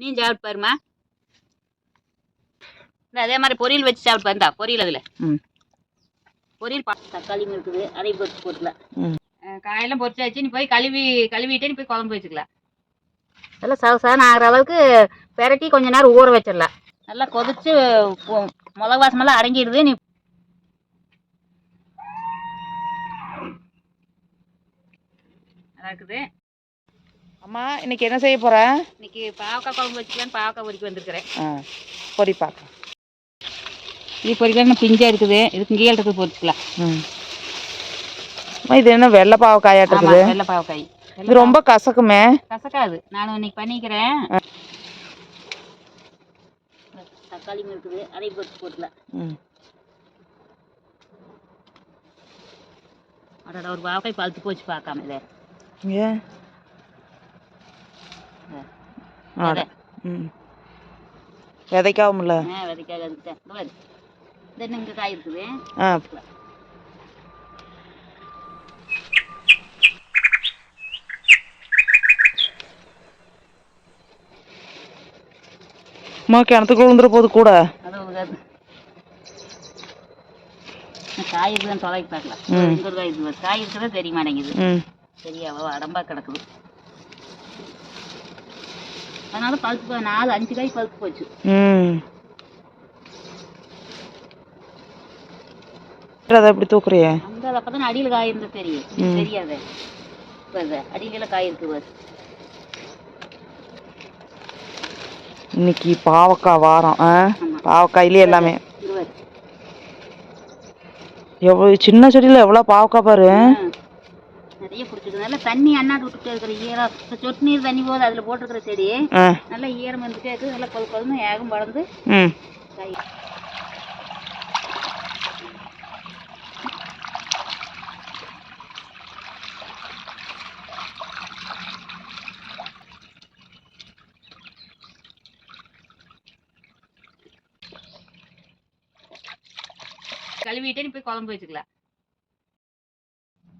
நீ சாப்பிட்டு பாருமா அதே மாதிரி பொரியல் வச்சு சாப்பிட்டு பாருந்தா பொரியல் அதில். ம். பொரியல் தக்காளியும் இருக்குது அதையும் பொரிச்சு போட்டுக்கலாம் காயெல்லாம் பொரிச்சாச்சு நீ போய் கழுவி கழுவிட்டே நீ போய் குழம்பு வச்சுக்கலாம் நல்லா சவசான ஆகிற அளவுக்கு பெரட்டி கொஞ்ச நேரம் ஊற வச்சிடலாம். நல்லா கொதிச்சு மிளகு வாசமெல்லாம் அடங்கிடுது நீ இருக்குது. அம்மா இன்னைக்கு என்ன செய்ய போற? இன்னைக்கு பாவக்காய் குழம்பு வச்சுக்கலான்னு பாவக்காய் பொரிக்க வந்திருக்கிறேன். ஆ பொரி பார்க்க இது பொரிக்கலாம் பிஞ்சா இருக்குது இதுக்கு கீழே இருக்குது பொரிச்சுக்கலாம் ம். அம்மா, இது என்ன வெள்ளை பாவக்காயாட்டம் ஆமா இருக்குது வெள்ளை பாவக்காய். இது ரொம்ப கசக்குமே. கசக்காது. நான் இன்னைக்கு பண்ணிக்கிறேன். தக்காளியும் இருக்குது. அதையும் பொரிச்சு போட்டுக்கலாம். ம். அடடா ஒரு பாவக்காய் பழுத்து போச்சு பார்க்காம இதை. ஏன்? ஆட. ம். விதைக்காவும்ல? ஆ விதைக்காக அதுக்கு இந்த பாரு. இந்த இன்னும் இங்கே காய் இருக்குது ஆ. அம்மா கிணத்துக்குள்ள விழுந்துற போது கூட. காய் இருக்குதான் தொலைக்கு பார்க்கலாம் காய் இருக்குது பாரு. காய் இருக்கிறதே தெரிய மாட்டேங்குது. சரியா அவ்வளோ அடம்பா கிடக்குது. அதனால பழுத்து போ நாலு அஞ்சு காய் பழுத்து போச்சு. அதை எப்படி தூக்குறிய? அந்த அப்போ தான் அடியில் காய் இருந்தால் தெரியும். தெரியாதே. அடியில காய் இருக்கு பாரு. இன்னைக்கு பாவக்காய் வாரம். பாவக்காயிலே எல்லாமே. இது பாரு எவ்வளோ சின்ன செடியில் எவ்வளோ பாவக்காய் பாரு ஆ. நிறைய பிடிச்சிருக்கு நல்லா தண்ணி அண்ணாட்டு விட்டுட்டே இருக்கிற ஈரம். சொட்டு நீர் தண்ணி போது அதில் போட்டிருக்கிற செடி நல்லா ஈரம் இருந்துட்டே இருக்குது நல்லா கொது கொதுன்னு ஏகம் காய். கழுவிட்டே நீ போய் குழம்பு வச்சுக்கலாம்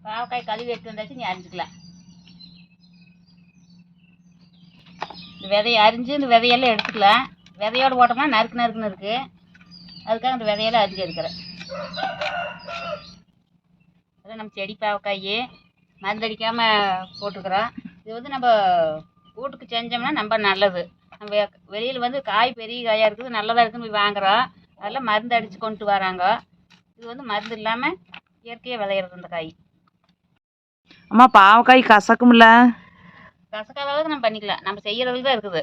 பாவக்காய் கழுவி எடுத்து வந்தாச்சு நீ அரிஞ்சுக்கலாம் இந்த விதையை அரிஞ்சு இந்த விதையெல்லாம் எடுத்துக்கலாம் விதையோடு போட்டோம்னா நறுக்கு நறுக்குன்னு இருக்குது அதுக்காக அந்த விதையெல்லாம் அரிஞ்சு எடுக்கிறேன். அதான் நம்ம செடி பாவக்காய் மருந்தடிக்காமல் போட்டுக்கிறோம் இது வந்து நம்ம வீட்டுக்கு செஞ்சோம்னா ரொம்ப நல்லது. நம்ம வெளியில் வந்து காய் பெரிய காயாக இருக்குது நல்லதாக இருக்குதுன்னு போய் வாங்குறோம். அதெல்லாம் மருந்து அடித்து கொண்டு வராங்க. இது வந்து மருந்து இல்லாமல் இயற்கையாக விளையிறது இந்த காய். அம்மா பாவக்காய் கசக்கும்ல. கசக்காத அளவுக்கு நம்ம பண்ணிக்கலாம் நம்ம செய்யறதுல தான் இருக்குது.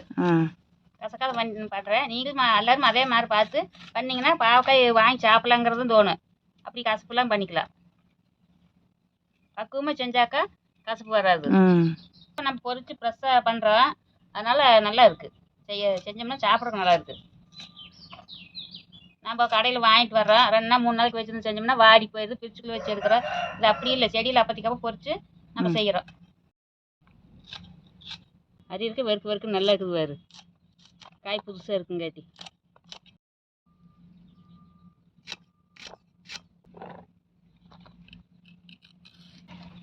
கசக்காத பண்ணி பண்ணுறேன் நீங்களும் எல்லாரும் அதே மாதிரி பார்த்து பண்ணீங்கன்னா பாவக்காய் வாங்கி சாப்பிட்லாங்கிறதும் தோணும். அப்படி கசப்புலாம் பண்ணிக்கலாம் பக்குவமாக செஞ்சாக்கா கசப்பு வராது. நம்ம பொரிச்சு ஃப்ரெஷ்ஷாக பண்ணுறோம் அதனால் நல்லா இருக்குது செய்ய செஞ்சோம்னா சாப்பிட்றதுக்கு நல்லா இருக்குது நம்ம கடையில் வாங்கிட்டு வர்றோம். ரெண்டு நாள் மூணு நாளைக்கு வச்சுருந்து செஞ்சோம்னா வாடி போயிடுது பிரிச்சுக்குள்ள வச்சு எடுக்கிறோம் இது அப்படி இல்லை செடியில் அப்பத்திக்கப்போ பொரிச்சு நம்ம. செய்கிறோம் அது இருக்கு வெறுக்கு வெறுக்கு நல்லா இருக்குது வேறு காய் புதுசாக இருக்குங்காட்டி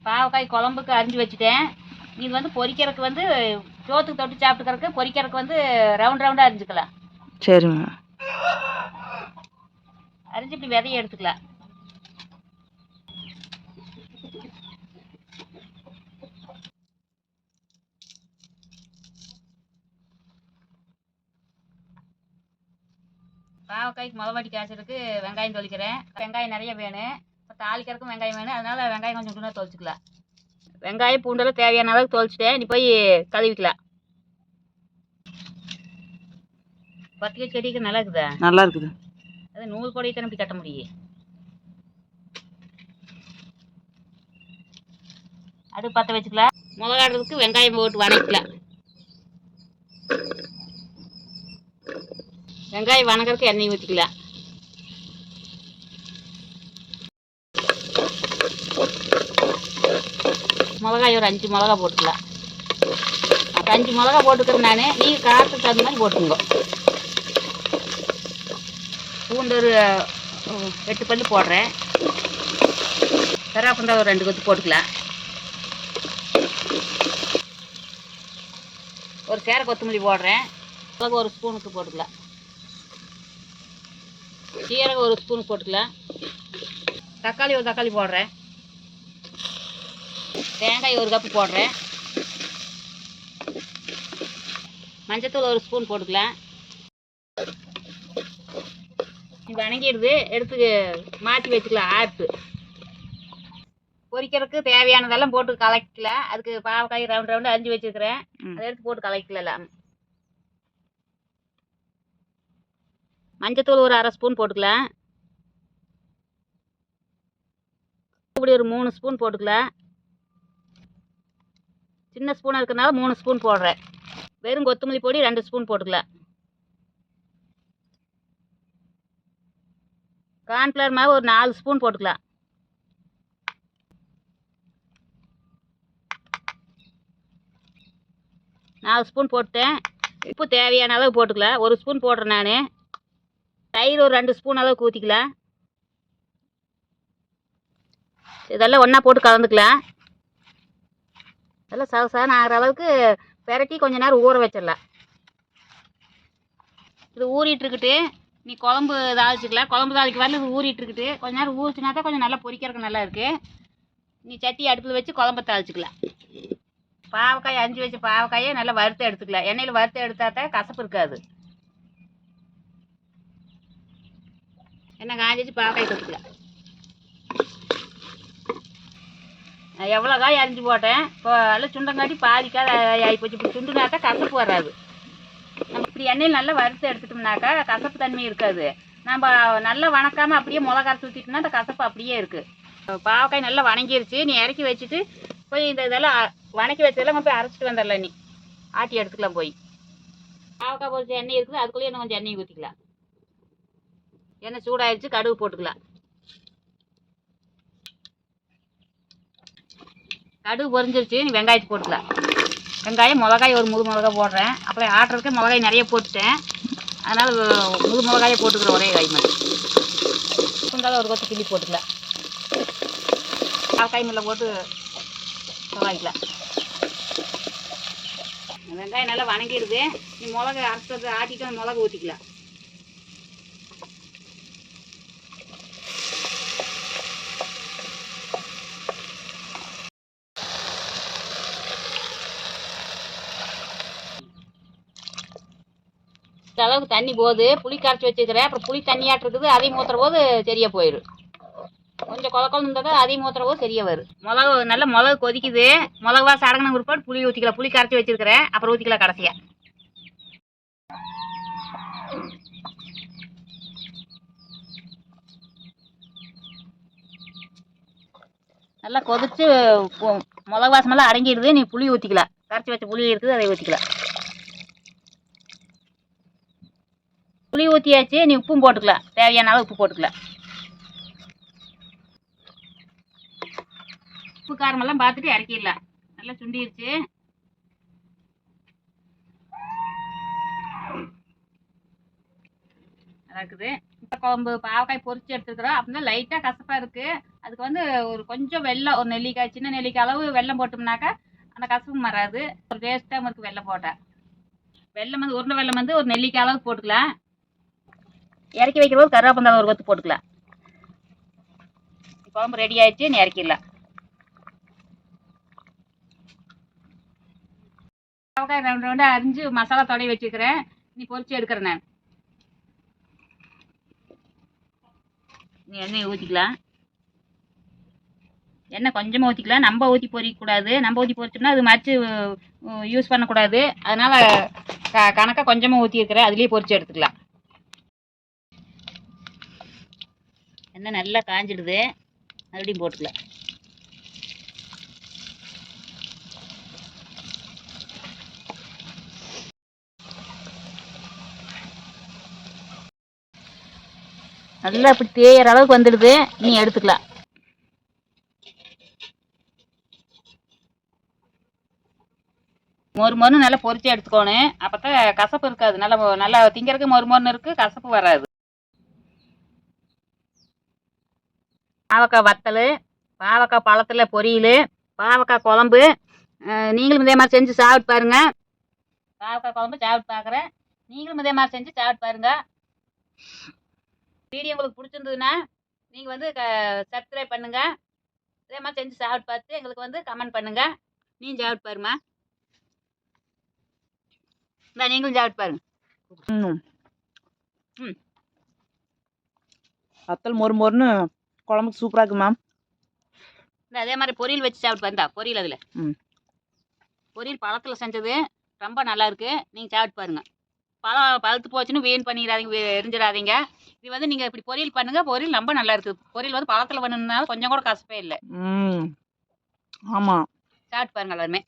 பாவக்காய் குழம்புக்கு அரிஞ்சு வச்சுட்டேன். இது வந்து பொரிக்கிறதுக்கு வந்து சோத்துக்கு தொட்டு சாப்பிட்டுக்கிறதுக்கு பொரிக்கிறதுக்கு வந்து ரவுண்ட் ரவுண்டாக அரிஞ்சுக்கலாம். சரிம்மா. அரிஞ்சு இப்படி விதைய எடுத்துக்கலாம் பாவக்காய்க்கு முளவாடி காய்ச்சறதுக்கு வெங்காயம் தொளிக்கிறேன். வெங்காயம் நிறைய வேணும். இப்போ தாளிக்கிறதுக்கும் வெங்காயம் வேணும். அதனால வெங்காயம் கொஞ்சம் கொஞ்சம் தொளிச்சிக்கலாம் வெங்காயம் பூண்டெல்லாம் தேவையான அளவுக்கு தொளிச்சிட்டேன். நீ போய் கழுவிக்கலாம் பத்திரிக்கை செடிக்கு நல்லா இருக்குதா? நல்லா இருக்குது அது நூல் கொடையை தானே இப்படி கட்ட முடியும் அது பற்ற வச்சுக்கலாம் மிளகாடுறதுக்கு வெங்காயம் போட்டு வதக்கலாம் வெங்காயம் வணக்கிறதுக்கு எண்ணெய் ஊற்றிக்கலாம் மிளகாய் ஒரு அஞ்சு மிளகா போட்டுக்கலாம் அப்போ அஞ்சு மிளகா போட்டுக்கிறேன் நான். நீங்கள் காற்று தகுந்த மாதிரி போட்டுங்க பூண்டு ஒரு எட்டு பல்லு போடுறேன். கருவேப்பிலை ஒரு ரெண்டு கொத்து போட்டுக்கலாம். ஒரு சேர கொத்தமல்லி போடுறேன். மிளகு ஒரு ஸ்பூனுக்கு போட்டுக்கலாம். சீரகம் ஒரு ஸ்பூன் போட்டுக்கலாம். தக்காளி ஒரு தக்காளி போடுறேன். தேங்காய் ஒரு கப்பு போடுறேன். மஞ்சத்தூள் ஒரு ஸ்பூன் போட்டுக்கலாம். வணங்கிடுது எடுத்து மாற்றி வச்சுக்கலாம் ஆப்பு. பொரிக்கிறதுக்கு தேவையானதெல்லாம் போட்டு கலக்கலாம் அதுக்கு பாவக்காய் ரவுண்ட் ரவுண்டு அரிஞ்சு வச்சுருக்கிறேன். அதை எடுத்து போட்டு கலக்கலாம் மஞ்சத்தூள் ஒரு அரை ஸ்பூன் போட்டுக்கலாம். இப்படி ஒரு மூணு ஸ்பூன் போட்டுக்கலாம். சின்ன ஸ்பூனாக இருக்கிறனால மூணு ஸ்பூன் போடுறேன். வெறும் கொத்தமல்லி பொடி ரெண்டு ஸ்பூன் போட்டுக்கலாம். கார்ன்ஃப்ளவர் மாவு ஒரு நாலு ஸ்பூன் போட்டுக்கலாம். நாலு ஸ்பூன் போட்டேன் உப்பு தேவையான அளவு போட்டுக்கலாம். ஒரு ஸ்பூன் போடுறேன் நான். தயிர் ஒரு ரெண்டு ஸ்பூன் அளவுக்கு ஊற்றிக்கலாம் இதெல்லாம் ஒன்றா போட்டு கலந்துக்கலாம். இதெல்லாம் சவசான ஆகிற அளவுக்கு பெரட்டி கொஞ்ச நேரம் ஊற வச்சிடலாம். இது ஊறிட்டுருக்கிட்டு நீ குழம்பு தாளிச்சிக்கலாம் குழம்பு தாளிக்க வரல இது ஊறிட்டு இருக்குது கொஞ்ச நேரம் ஊறிச்சுனா தான் கொஞ்சம் நல்லா பொரிக்கிறதுக்கு நல்லா இருக்கு. நீ சட்டி அடுப்பில் வச்சு குழம்ப தாளிச்சிக்கலாம் பாவக்காய் அரிஞ்சு வச்ச பாவக்காயை நல்லா வறுத்து எடுத்துக்கலாம் எண்ணெயில் வறுத்து எடுத்தா தான் கசப்பு இருக்காது. எண்ணெய் காஞ்சி வச்சு பாவக்காய் கொடுத்துக்கலாம் எவ்வளோ காய் அரிஞ்சு போட்டேன். இப்போ எல்லாம் சுண்டங்காட்டி பாதி காய் ஆகி போச்சு இப்போ சுண்டுனா தான் கசப்பு வராது. நம்ம இப்படி எண்ணெயில் நல்லா வறுத்து எடுத்துட்டோம்னாக்கா கசப்பு தன்மை இருக்காது. நம்ம நல்லா வணக்காமல் அப்படியே மிளகா ஊற்றிட்டோம்னா அந்த கசப்பு அப்படியே இருக்குது பாவக்காய் நல்லா வணங்கிருச்சு. நீ இறக்கி வச்சுட்டு போய் இந்த இதெல்லாம் வணக்கி வச்சதெல்லாம் போய் அரைச்சிட்டு வந்துடலாம் நீ. ஆட்டி எடுத்துக்கலாம் போய். பாவக்காய் பொரிச்ச எண்ணெய் இருக்குது. அதுக்குள்ளேயே இன்னும் கொஞ்சம் எண்ணெய் ஊற்றிக்கலாம் எண்ணெய் சூடாயிருச்சு. கடுகு போட்டுக்கலாம். கடுகு பொரிஞ்சிருச்சு. நீ வெங்காயத்தை போட்டுக்கலாம். வெங்காயம் மிளகாய் ஒரு முழு மிளகாய் போடுறேன். அப்புறம் ஆட்டுறதுக்கு மிளகாய் நிறைய போட்டுட்டேன். அதனால் முழு மிளகாயை போட்டுக்கிறேன் ஒரே காய் மட்டும். சுண்டால ஒரு கொத்து கிள்ளி போட்டுக்கலாம் காய் மில்ல போட்டு வாங்கிக்கலாம் வெங்காயம் நல்லா வணங்கிடுது. நீ மிளகா அரைச்சது ஆட்டிட்டு அந்த மிளகா ஊற்றிக்கலாம் அளவுக்கு தண்ணி போகுது புளி கரைச்சி வச்சுக்கிறேன் அப்புறம் புளி தண்ணியாட்டு இருக்குது அதையும் ஊற்றுற போது சரியாக போயிடும் கொஞ்சம் கொல இருந்தது இருந்தால் தான் அதையும் ஊற்றுற போது சரியாக வரும் மிளகு நல்ல மிளகு கொதிக்குது. மிளகுவா சடங்கின பிற்பாடு புளி ஊற்றிக்கலாம் புளி கரைச்சி வச்சிருக்கிறேன். அப்புறம் ஊற்றிக்கலாம் கடைசியாக நல்லா கொதிச்சு மிளகு வாசமெல்லாம் அடங்கிடுது. நீ புளி ஊற்றிக்கலாம் கரைச்சி வச்ச புளி இருக்குது அதை ஊற்றிக்கலாம் புளி ஊற்றியாச்சு நீ உப்பும் போட்டுக்கலாம் தேவையான அளவு உப்பு போட்டுக்கலாம் உப்பு காரமெல்லாம் பார்த்துட்டு இறக்கிடலாம். நல்லா சுண்டிருச்சு. இருக்குது. இப்போ குழம்பு பாவக்காய் பொரிச்சு எடுத்துக்கிறோம் அப்படின்னா லைட்டாக கசப்பாக இருக்குது அதுக்கு வந்து ஒரு கொஞ்சம் வெள்ளம் ஒரு நெல்லிக்காய் சின்ன நெல்லிக்காய் அளவு வெல்லம் போட்டோம்னாக்கா அந்த கசப்பு வராது ஒரு டேஸ்ட்டாகவும் இருக்குது வெல்லம் போட்டால் வெள்ளம் வந்து உருண்டை வெல்லம் வந்து ஒரு நெல்லிக்காய் அளவுக்கு போட்டுக்கலாம். இறக்கி வைக்கிற போது கருவேப்பந்தால ஒரு கொத்து போட்டுக்கலாம். குழம்பு ரெடி ஆயிடுச்சு நீ இறக்கிடலாம். பாவக்காய் ரெண்டு ரெண்டு அரிஞ்சு மசாலா தொடை வச்சுக்கிறேன். நீ பொரிச்சு எடுக்கிறேன் நான். நீ எண்ணெயை ஊற்றிக்கலாம் எண்ணெய் கொஞ்சமாக ஊற்றிக்கலாம் நம்ம ஊற்றி பொறிக்கக்கூடாது நம்ம ஊற்றி பொறிச்சோம்னா அது மறைச்சு யூஸ் பண்ணக்கூடாது. அதனால் க கணக்காக கொஞ்சமாக ஊற்றிருக்கிறேன் அதுலேயே பொறிச்சு எடுத்துக்கலாம். எண்ணெய் நல்லா காஞ்சிடுது. மறுபடியும் போட்டுக்கலாம். நல்லா இப்படி தேயற அளவுக்கு வந்துடுது. நீ எடுத்துக்கலாம். மொறு மொறுன்னு நல்லா பொறிச்சு எடுத்துக்கோணும். அப்போ தான் கசப்பு இருக்காது. நல்லா நல்லா திங்கிறதுக்கு மொறு மொறுன்னு இருக்குது கசப்பு வராது. பாவக்காய் வத்தல் பாவக்காய் பழத்தில் பொரியல் பாவக்காய் குழம்பு. நீங்களும் இதே மாதிரி செஞ்சு சாப்பிட்டு பாருங்க. பாவக்காய் குழம்பு சாப்பிட்டு பார்க்குறேன் நீங்களும் இதே மாதிரி செஞ்சு சாப்பிட்டு பாருங்க. வீடியோ உங்களுக்கு பிடிச்சிருந்ததுன்னா நீங்கள் வந்து சப்ஸ்கிரைப் பண்ணுங்க. இதே மாதிரி செஞ்சு சாப்பிட்டு பார்த்து எங்களுக்கு வந்து கமெண்ட் பண்ணுங்க. நீ சாப்பிட்டு பாருமா இந்த நீங்களும் சாப்பிட்டு பாருங்க. ம். ம். வத்தல் மொறு மொறுன்னு குழம்புக்கு சூப்பராக இருக்கு மேம் அதே மாதிரி பொரியல் வச்சு சாப்பிட்டு பாருந்தா பொரியல் அதில். ம். பொரியல் பழத்தில் செஞ்சது. ரொம்ப நல்லா இருக்கு. நீங்கள் சாப்பிட்டு பாருங்க. பழம் பழுத்து போச்சுன்னு வீண் பண்ணிடாதீங்க எரிஞ்சிடாதீங்க. இது வந்து நீங்கள் இப்படி பொரியல் பண்ணுங்க. பொரியல் ரொம்ப நல்லா இருக்கு. பொரியல் வந்து பழத்தில் பண்ணணும்னால கொஞ்சம் கூட கசப்பே இல்லை. ம். ஆமாம் சாப்பிட்டு பாருங்க எல்லாருமே.